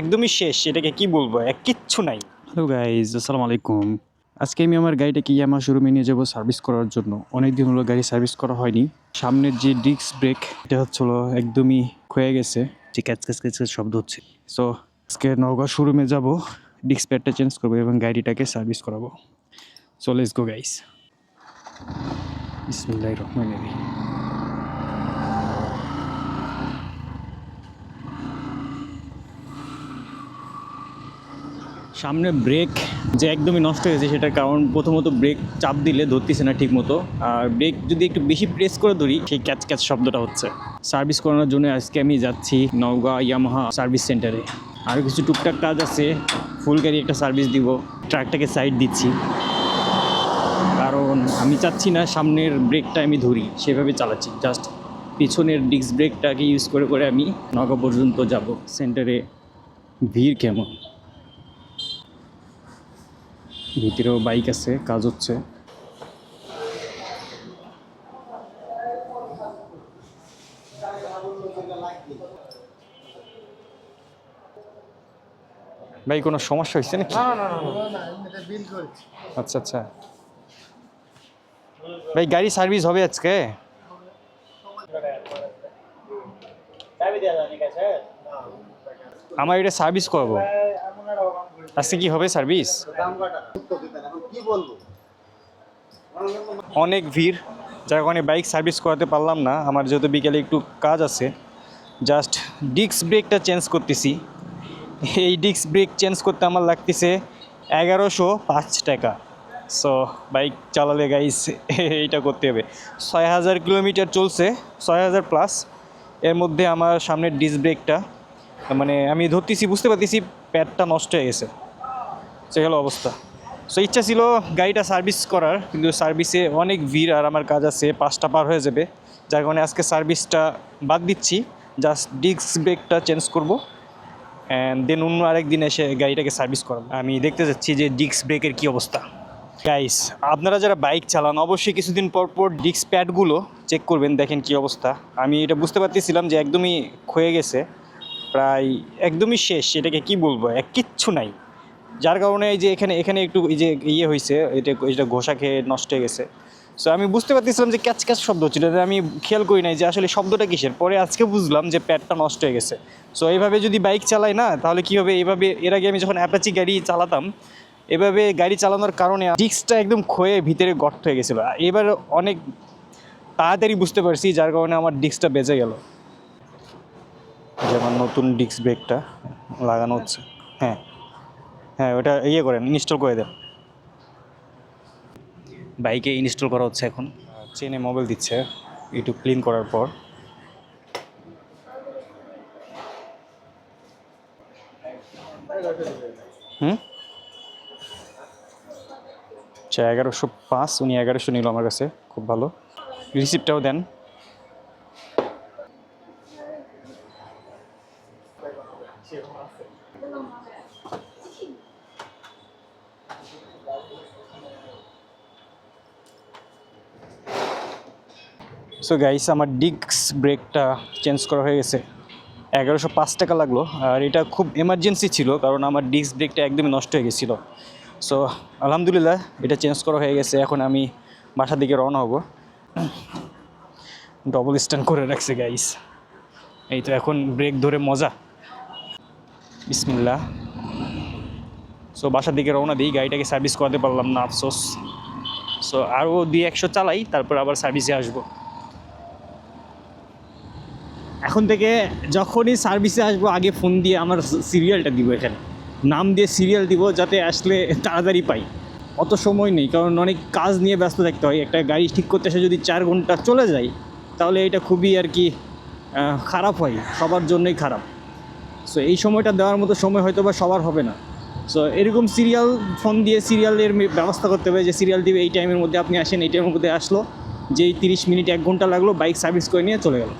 একদমই শেষ, এটাকে কি বলব? এক কিচ্ছু নাই। হ্যালো গাইজ আসসালামু আলাইকুম আজকে আমি আমার গাড়িটাকে ইয়ামা শোরুমে নিয়ে যাব সার্ভিস করার জন্য। অনেক দিন হলো গাড়ি সার্ভিস করা হয়নি। সামনের যে ডিস্ক ব্রেক এটা হচ্ছে হলো একদমই ক্ষয়ে গেছে। যে ক্যাচ ক্যাচ ক্যাচ শব্দ হচ্ছে। সো আজকে নওগাঁ শোরুমে যাব ডিস্ক প্যাডটা চেঞ্জ করব এবং গাড়িটাকে সার্ভিস করাবো। সো লেটস গো গাইস বিসমিল্লাহ রহমান সামনে ব্রেক যে একদমই নষ্ট হয়েছে সেটার কারণ প্রথমত ব্রেক চাপ দিলে ধরতেছে না ঠিক মতো আর ব্রেক যদি একটু বেশি প্রেস করে ধরি, সেই ক্যাচ ক্যাচ শব্দটা হচ্ছে। সার্ভিস করানোর জন্য আজকে আমি যাচ্ছি নওগাঁ ইয়ামাহা সার্ভিস সেন্টারে আরও কিছু টুকটাক কাজ আছে ফুল গাড়ি একটা সার্ভিস দিব, ট্রাকটাকে সাইড দিচ্ছি। কারণ আমি চাচ্ছি না সামনের ব্রেকটা আমি ধরি, সেভাবে চালাচ্ছি। জাস্ট পিছনের ডিস্ক ব্রেকটাকে ইউজ করে করে আমি নগা পর্যন্ত যাব। সেন্টারে ভিড় কেমন? ভিতরেও বাইক আছে কাজ হচ্ছে। ভাই কোনো সমস্যা হয়েছে নাকি? আচ্ছা আচ্ছা। ভাই গাড়ি সার্ভিস হবে আজকে? আমার এটা সার্ভিস করব। আজকে কি হবে সার্ভিস অনেক ভিড়। যার কারণে বাইক সার্ভিস করাতে পারলাম না। আমার যেহেতু বিকেলে একটু কাজ আছে জাস্ট ডিস্ক ব্রেকটা চেঞ্জ করতেছি। এই ডিস্ক ব্রেক চেঞ্জ করতে আমার লাগতেছে এগারোশো পাঁচ টাকা। সো বাইক চালালে গাইস এইটা করতে হবে। ছয় হাজার কিলোমিটার চলছে, ছয় হাজার প্লাস এর মধ্যে আমার সামনের ডিস্ক ব্রেকটা মানে আমি ধরতেছি, বুঝতে পারতেছি প্যাডটা নষ্ট হয়ে গেছে। সে হলো অবস্থা। সো ইচ্ছা ছিল গাড়িটা সার্ভিস করার, কিন্তু সার্ভিসে অনেক ভিড় আর আমার কাজ আছে, পাঁচটা পার হয়ে যাবে। যার কারণে আজকে সার্ভিসটা বাদ দিচ্ছি জাস্ট ডিস্ক ব্রেকটা চেঞ্জ করব। অ্যান্ড দেন অন্য আরেক দিন এসে গাড়িটাকে সার্ভিস করাবো। আমি দেখতে যাচ্ছি যে ডিস্ক ব্রেকের কী অবস্থা। গাইস আপনারা যারা বাইক চালান, অবশ্যই কিছুদিন পর পর ডিস্ক প্যাডগুলো চেক করবেন, দেখেন কি অবস্থা। আমি এটা বুঝতে পারতেছিলাম যে একদমই ক্ষয়ে গেছে, প্রায় একদমই শেষ, এটাকে কি বলব, এক কিচ্ছু নাই। যার কারণে এই যে এখানে এখানে একটু এই যে ইয়ে হয়েছে, এটা এটা ঘোষা খেয়ে নষ্ট হয়ে গেছে। সো আমি বুঝতে পারতেছিলাম যে ক্যাচ ক্যাচ শব্দ হচ্ছিল আমি খেয়াল করি নাই যে আসলে শব্দটা কিসের। পরে আজকে বুঝলাম যে প্যাডটা নষ্ট হয়ে গেছে। সো এইভাবে যদি বাইক চালাই না, তাহলে কী হবে? এইভাবে, এর আগে আমি যখন অ্যাপাচি গাড়ি চালাতাম এভাবে গাড়ি চালানোর কারণে ডিস্কটা একদম ক্ষয়ে ভিতরে গর্ত হয়ে গেছিল। এবার অনেক তাড়াতাড়ি বুঝতে পারছি যার কারণে আমার ডিস্কটা বেঁচে গেল। যেমন নতুন ডিস্ক ব্রেকটা লাগানো হচ্ছে। হ্যাঁ হ্যাঁ ওটা ইয়ে করেন, ইনস্টল করে দেন। বাইকে ইনস্টল করা হচ্ছে এখন। চেনে মোবাইল দিচ্ছে, একটু ক্লিন করার পর। হুম? আচ্ছা এগারোশো পাঁচ, উনি এগারোশো নিল আমার কাছে, খুব ভালো। রিসিপ্টটাও দেন। সো গাইস আমার ডিস্ক ব্রেকটা চেঞ্জ করা হয়ে গেছে। এগারোশো পাঁচ টাকা লাগল, আর এটা খুব এমার্জেন্সি ছিল, কারণ আমার ডিস্ক ব্রেকটা একদমই নষ্ট হয়ে গেছিল। সো আলহামদুলিল্লাহ, এটা চেঞ্জ করা হয়ে গেছে। এখন আমি বাসার দিকে রওনা হব। ডবল স্ট্যান্ড করে রাখছে গাইস এই তো এখন ব্রেক ধরে মজা। বিসমিল্লা সো বাসার দিকে রওনা দিই। গাড়িটাকে সার্ভিস করাতে পারলাম না, আফসোস। সো আরও দুই একশো চালাই, তারপর আবার সার্ভিসে আসব। এখন থেকে যখনই সার্ভিসে আসব, আগে ফোন দিয়ে আমার সিরিয়ালটা দিব এখানে। নাম দিয়ে সিরিয়াল দিব যাতে আসলে তাড়াতাড়ি পাই। অত সময় নেই, কারণ অনেক কাজ নিয়ে ব্যস্ত থাকতে হয়। একটা গাড়ি ঠিক করতে এসে যদি চার ঘণ্টা চলে যায়, তাহলে এটা খুবই আর কি খারাপ হয়, সবার জন্যই খারাপ। সো এই সময়টা দেওয়ার মতো সময় হয়তো বা সবার হবে না। সো এরকম সিরিয়াল ফোন দিয়ে সিরিয়ালের ব্যবস্থা করতে হবে যে সিরিয়াল দিবে এই টাইমের মধ্যে আপনি আসেন, এই টাইমের মধ্যে আসলো, যেই তিরিশ মিনিট, এক ঘণ্টা লাগল বাইক সার্ভিস করে নিয়ে চলে গেল।